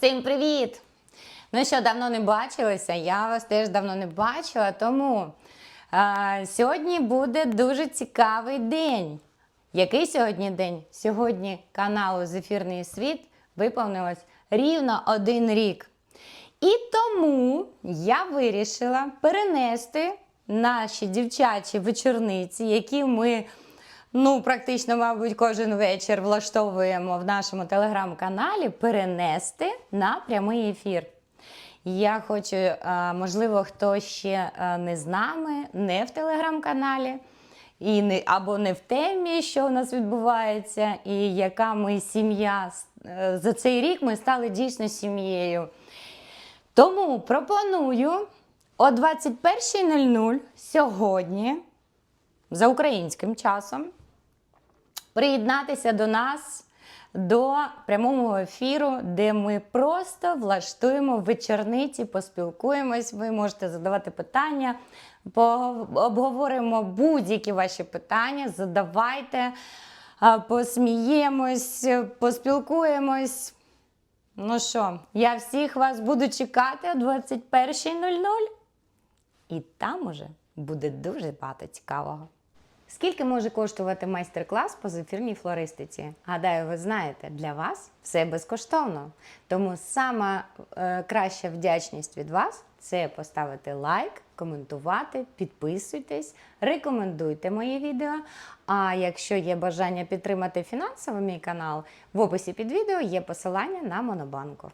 Всім привіт! Ну що, давно не бачилися? Я вас теж давно не бачила, тому а, сьогодні буде дуже цікавий день. Який сьогодні день? Сьогодні каналу Зефірний світ виповнилось рівно один рік. І тому я вирішила перенести наші дівчачі вечорниці, які ми ну, практично, мабуть, кожен вечір влаштовуємо в нашому телеграм-каналі, перенести на прямий ефір. Я хочу, е, можливо, хто ще е, не з нами, не в телеграм-каналі, і не, або не в темі, що у нас відбувається, і яка ми сім'я. Е, За цей рік ми стали дійсно сім'єю. Тому пропоную о 21.00 сьогодні, за українським часом, приєднатися до нас до прямого ефіру, де ми просто влаштуємо вечорниці, поспілкуємось. Ви можете задавати питання, обговоримо будь-які ваші питання. Задавайте, посміємось, поспілкуємось. Ну що, я всіх вас буду чекати о 21.00. І там уже буде дуже багато цікавого. Скільки може коштувати майстер-клас по зефірній флористиці? Гадаю, ви знаєте, для вас все безкоштовно. Тому сама е, краща вдячність від вас це поставити лайк, коментувати, підписуйтесь, рекомендуйте мої відео. А якщо є бажання підтримати фінансово мій канал, в описі під відео є посилання на Монобанку.